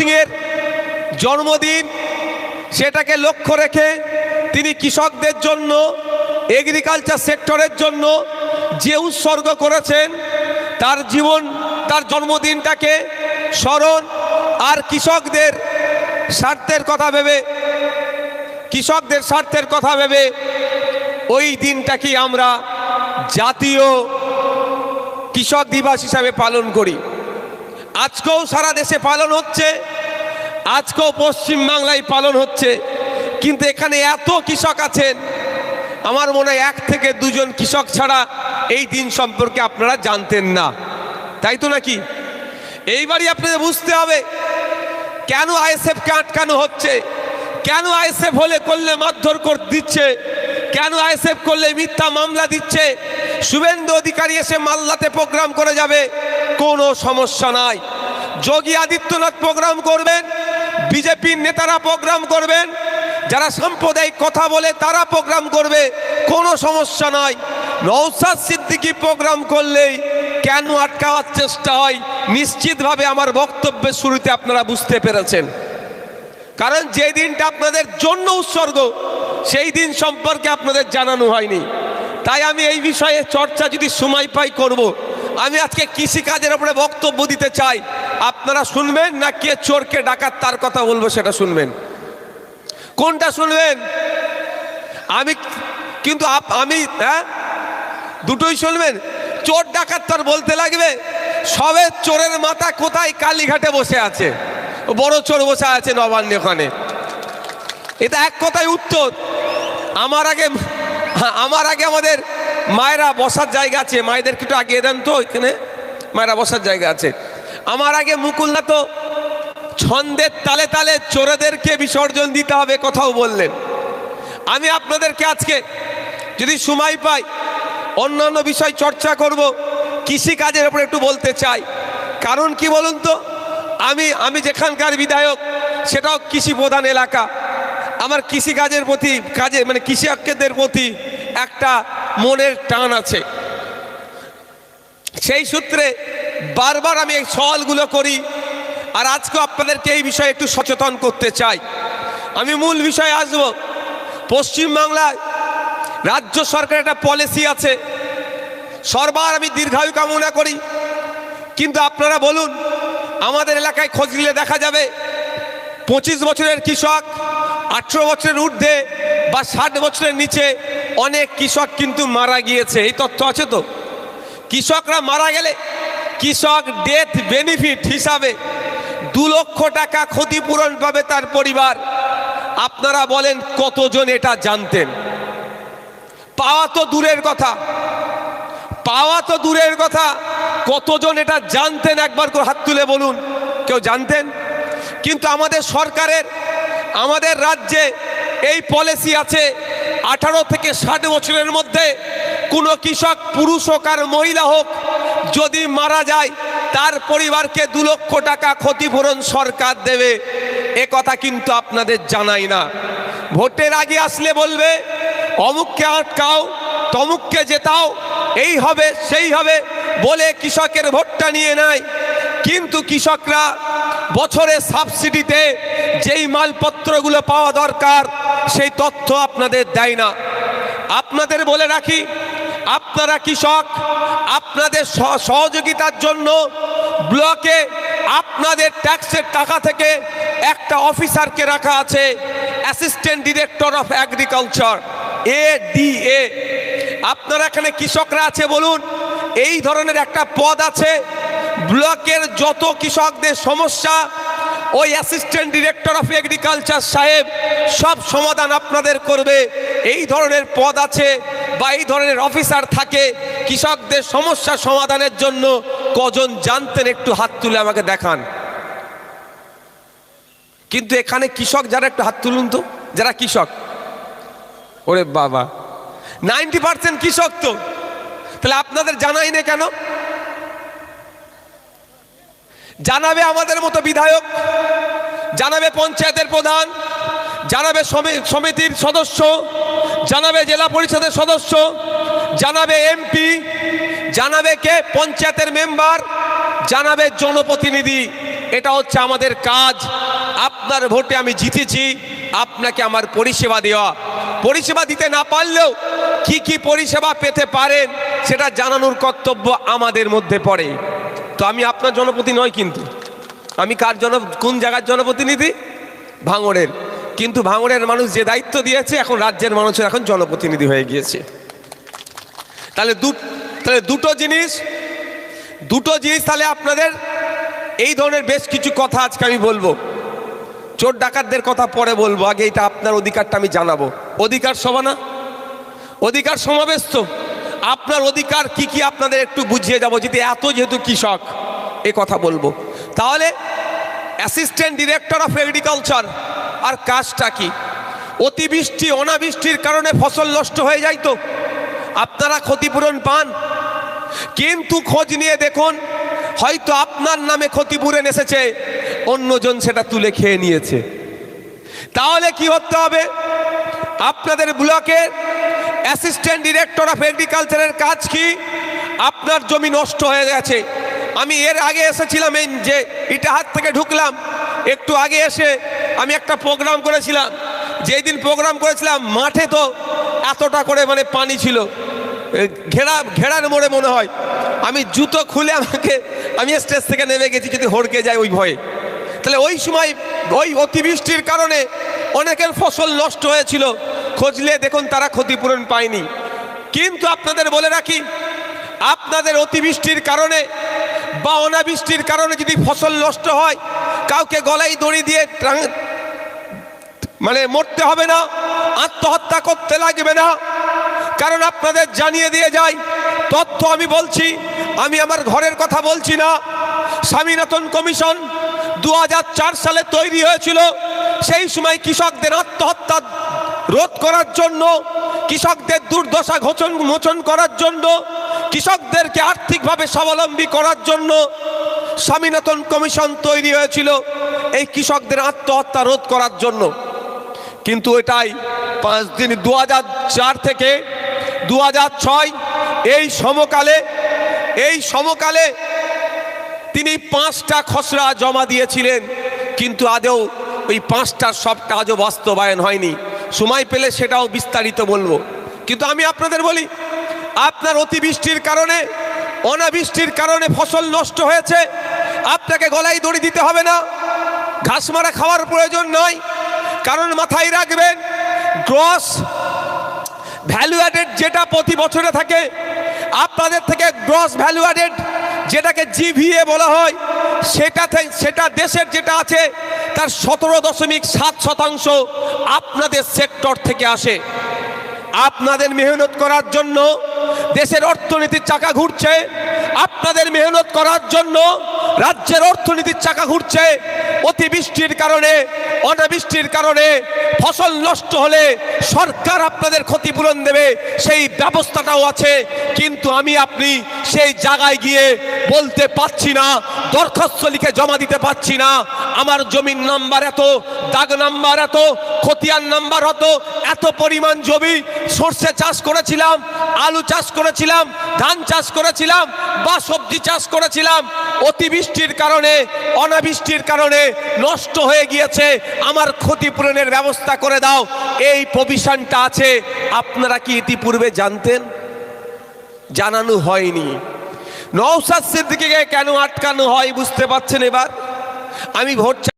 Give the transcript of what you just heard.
সিংয়ের জন্মদিন, সেটাকে লক্ষ্য রেখে তিনি কৃষকদের জন্য এগ্রিকালচার সেক্টরের জন্য যে উৎসর্গ করেছেন, তার জীবন, তার জন্মদিনটাকে স্মরণ আর কৃষকদের স্বার্থের কথা ভেবে, কৃষকদের স্বার্থের কথা ভেবে ওই দিনটাকে আমরা জাতীয় কৃষক দিবস হিসাবে পালন করি। আজকেও সারা দেশে পালন হচ্ছে, আজকেও পশ্চিম বাংলায় পালন হচ্ছে, কিন্তু এখানে এত কৃষক আছেন, আমার মনে হয় এক থেকে দুজন কৃষক ছাড়া এই দিন সম্পর্কে আপনারা জানতেন না। তাই তো নাকি? এইবারই আপনাদের বুঝতে হবে, কেন আইএসএফকে আটকানো হচ্ছে, কেন আইএসএফ হলে করলে মারধর করে দিচ্ছে, কেন আইএসএফ করলে মিথ্যা মামলা দিচ্ছে, শুভেন্দু অধিকারী এসে মাল্লাতে প্রোগ্রাম করে যাবে কোনো সমস্যা নাই। যোগী আদিত্যনাথ প্রোগ্রাম করবেন বিজেপির নেতারা প্রোগ্রাম করবেন, যারা সাম্প্রদায়িক কথা বলে তারা প্রোগ্রাম করবে, কোনো সমস্যা নাই। নৌসাদ সিদ্দিকি প্রোগ্রাম করলেই কেন আটকাওয়ার চেষ্টা হয়, নিশ্চিতভাবে আমার বক্তব্যের শুরুতে আপনারা বুঝতে পেরেছেন। কারণ যে দিনটা আপনাদের জন্য উৎসর্গ, সেই দিন সম্পর্কে আপনাদের জানানো হয়নি। তাই আমি এই বিষয়ে চর্চা যদি সময় পাই করব। আমি আজকে কৃষিকাজের উপরে বক্তব্য দিতে চাই। আপনারা শুনবেন না কে চোরকে ডাকাত তার কথা বলব সেটা শুনবেন। কোনটা শুনবেন? আমি কিন্তু আমি হ্যাঁ? দুটোই শুনবেন। চোর ডাকাত তার বলতে লাগবে, সবে চোরের মাথা কোথায় কালীঘাটে বসে আছে? বড় চোর বসে আছে নবান্নে ওখানে। এটা এক কথায় উত্তর। আমার আগে আমার আগে আমাদের মায়েরা বসার জায়গা আছে, মায়েদেরকে একটু আগে দেন তো এখানে। মায়েরা বসার জায়গা আছে। আমার আগে মুকুলদা তো ছন্দের তালে তালে চোরেদেরকে বিসর্জন দিতে হবে কথাও বললেন। আমি আপনাদেরকে আজকে যদি সময় পাই, অন্যান্য বিষয় চর্চা করব, কৃষিকাজের উপর একটু বলতে চাই। কারণ কি বলুন তো? আমি আমি যেখানকার বিধায়ক, সেটাও কৃষি প্রধান এলাকা। আমার কৃষিকাজের প্রতি, কাজে মানে কৃষকদের প্রতি একটা মনের টান আছে। সেই সূত্রে বারবার আমি এই সওয়ালগুলো করি, আর আজকে আপনাদেরকে এই বিষয়ে একটু সচেতন করতে চাই। আমি মূল বিষয়ে আসব। পশ্চিমবাংলায় রাজ্য সরকারের একটা পলিসি আছে। সর্বার আমি দীর্ঘায়ু কামনা করি। কিন্তু আপনারা বলুন, আমাদের এলাকায় খোঁজ নিলে দেখা যাবে, পঁচিশ বছরের কৃষক, আঠেরো বছরের ঊর্ধ্বে বা ষাট বছরের নিচে অনেক কৃষক কিন্তু মারা গিয়েছে, এই তথ্য আছে তো? কৃষকরা মারা গেলে কৃষক ডেথ বেনিফিট হিসাবে দু লক্ষ টাকা ক্ষতিপূরণ পাবে তার পরিবার। আপনারা বলেন, কতজন এটা জানতেন? পাওয়া তো দূরের কথা। পাওয়া তো দূরের কথা। কতজন এটা জানতেন? একবার করে হাত তুলে বলুন। কেউ জানতেন? কিন্তু আমাদের সরকারের, আমাদের রাজ্যে এই পলিসি আছে আঠারো থেকে ষাট বছরের মধ্যে কোনো কৃষক, পুরুষ হোক আর মহিলা হোক, যদি মারা যায়, তার পরিবারকে দু লক্ষ টাকা ক্ষতিপূরণ সরকার দেবে। এ কথা কিন্তু আপনাদের জানাই না। ভোটের আগে আসলে বলবে, অমুককে আটকাও, তমুককে জেতাও, এই হবে, সেই হবে বলে কৃষকের ভোটটা নিয়ে নেয়। কিন্তু কৃষকরা বছরে সাবসিডিতে যেই মালপত্রগুলো পাওয়া দরকার, সেই তথ্য আপনাদের দেয় না। আপনাদের বলে রাখি, আপনারা কৃষক, আপনাদের সহ- সহযোগিতার জন্য ব্লকে আপনাদের ট্যাক্সের টাকা থেকে একটা অফিসারকে রাখা আছে, assistant director of agriculture A D A. আপনারা এখানে কৃষকরা আছে বলুন, এই ধরনের একটা পদ আছে, ব্লকের যত কৃষকদের সমস্যা ওই অ্যাসিস্ট্যান্ট ডিরেক্টর অফ এগ্রিকালচার সাহেব, সব সমাধান আপনাদের করবে। এই ধরনের পদ আছে বা এই ধরনের অফিসার থাকে, কৃষকদের সমস্যা সমাধানের জন্য কজন জানতেন একটু হাত তুলে আমাকে দেখান। কিন্তু এখানে কৃষক যারা একটু হাত তুলুন তো, যারা কৃষক। ওরে বাবা নাইনটি পার্সেন্ট কৃষক তো। তাহলে আপনাদের জানাই না কেন? জানাবে আমাদের মতো বিধায়ক, জানাবে পঞ্চায়েতের প্রধান, জানাবে সমি- সমিতির সদস্য, জানাবে জেলা পরিষদের সদস্য, জানাবে এমপি, জানাবে কে? পঞ্চায়েতের মেম্বার, জানাবে জনপ্রতিনিধি। এটা হচ্ছে আমাদের কাজ। আপনার ভোটে আমি জিতেছি, আপনাকে আমার পরিষেবা দেওয়া। পরিষেবা দিতে না পারলেও কি কি পরিষেবা পেতে পারেন, সেটা জানানোর কর্তব্য আমাদের মধ্যে পড়ে। তো আমি আপনার জনপ্রতি নয় কিন্তু। আমি কার জন, কোন জায়গার জনপ্রতিনিধি? ভাঙড়ের। কিন্তু ভাঙড়ের মানুষ যে দায়িত্ব দিয়েছে, এখন রাজ্যের মানুষের এখন জনপ্রতিনিধি হয়ে গিয়েছে। তাহলে দু, তাহলে দুটো জিনিস দুটো জিনিস তাহলে আপনাদের এই ধরনের বেশ কিছু কথা আজকে আমি বলব। চোর ডাকাতদের কথা পরে বলব, আগে এটা আপনার অধিকারটা আমি জানাব। অধিকার সভা না। অধিকার সমাবেশ তো। আপনার অধিকার কি কি আপনাদের একটু বুঝিয়ে যাব যদি এত যেহেতু কৃষক, এ কথা বলব। তাহলে অ্যাসিস্ট্যান্ট ডিরেক্টর অফ এগ্রিকালচার আর কাজটা কি? অতিবৃষ্টি, অনাবৃষ্টির কারণে ফসল নষ্ট হয়ে যায় তো। আপনারা ক্ষতিপূরণ পান। কিন্তু খোঁজ নিয়ে দেখুন, হয়তো আপনার নামে ক্ষতিপূরণ এসেছে, অন্যজন সেটা তুলে খেয়ে নিয়েছে। তাহলে কি করতে হবে? আপনাদের ব্লকের অ্যাসিস্ট্যান্ট ডিরেক্টর অফ এগ্রিকালচারের কাজ কি? আপনার জমি নষ্ট হয়ে গেছে। আমি এর আগে এসেছিলাম এই যে ইটাহার থেকে ঢুকলাম। একটু আগে এসে আমি একটা প্রোগ্রাম করেছিলাম। যেই দিন প্রোগ্রাম করেছিলাম, মাঠে তো এতটা করে মানে পানি ছিল। ঘেরা, ঘেরার মোড়ে মনে হয়। আমি জুতো খুলে আমাকে, আমি স্টেজ থেকে নেমে গেছি যদি হড়কে যায় ওই ভয়ে। তাহলে ওই সময় ওই অতিবৃষ্টির কারণে অনেকের ফসল নষ্ট হয়েছিল। খুঁজলে দেখুন তারা ক্ষতিপূরণ পায়নি। কিন্তু আপনাদের বলে রাখি, আপনাদের অতিবৃষ্টির কারণে বা অনাবৃষ্টির কারণে যদি ফসল নষ্ট হয়, কাউকে গলায় দড়ি দিয়ে মানে মরতে হবে না, আত্মহত্যা করতে লাগবে না। কারণ আপনাদের জানিয়ে দিয়ে যাই, তথ্য আমি বলছি, আমি আমার ঘরের কথা বলছি না। স্বামীনাথন কমিশন দু হাজার চার সালে তৈরি হয়েছিল, সেই সময় কৃষকদের আত্মহত্যা রোধ করার জন্য, কৃষকদের দুর্দশা ঘোচন মোচন করার জন্য, কৃষকদেরকে আর্থিকভাবে স্বাবলম্বী করার জন্য স্বামীনাথন কমিশন তৈরি হয়েছিল এই কৃষকদের আত্মহত্যা রোধ করার জন্য। কিন্তু এটাই পাঁচ দিন দু থেকে দু এই সমকালে এই সমকালে তিনি পাঁচটা খসড়া জমা দিয়েছিলেন, কিন্তু আদৌ ওই পাঁচটার সব কাজও বাস্তবায়ন হয়নি। সময় পেলে সেটাও বিস্তারিত বলব। কিন্তু আমি আপনাদের বলি, আপনার অতিবৃষ্টির কারণে, অনাবৃষ্টির কারণে ফসল নষ্ট হয়েছে, আপনাকে গলায় দড়ি দিতে হবে না, ঘাস মারা খাওয়ার প্রয়োজন নয়, কারণ মাথায় রাখবেন, গ্রস ভ্যালু অ্যাডেড যেটা প্রতি বছরে থাকে, আপনাদের থেকে গ্রস ভ্যালু অ্যাডেড যেটাকে জিভিএ বলা হয় সেটা সেটা দেশের যেটা আছে তার সতেরো দশমিক সাত শতাংশ আপনাদের সেক্টর থেকে আসে। আপনাদের মেহনত করার জন্য দেশের অর্থনীতির চাকা ঘুরছে। আপনাদের মেহনত করার জন্য রাজ্যের অর্থনীতির চাকা ঘুরছে। অতিবৃষ্টির কারণে, অনাবৃষ্টির কারণে ফসল নষ্ট হলে সরকার আপনাদের ক্ষতিপূরণ দেবে, সেই ব্যবস্থাটাও আছে। কিন্তু আমি আপনি সেই জায়গায় গিয়ে বলতে পাচ্ছি না, দরখাস্ত লিখে জমা দিতে পাচ্ছি না। আমার জমির নাম্বার এত, দাগ নাম্বার এত, খতিয়ান নাম্বার হতো এত পরিমাণ জমি সর্ষে চাষ করেছিলাম, আলু চাষ করেছিলাম, ধান চাষ করেছিলাম বা সবজি চাষ করেছিলাম। অতিবৃষ্টির কারণে, অনাবৃষ্টির কারণে নষ্ট হয়ে গিয়েছে। আমার ক্ষতিপূরণের ব্যবস্থা করে দাও। এই প্রভিশনটা আছে। আপনারা কি ইতিপূর্বে জানতেন? জানানো হয়নি। নওসাদ সিদ্দিকে কেন আটকানো হয় বুঝতে পারছেন এবার? আমি ভোট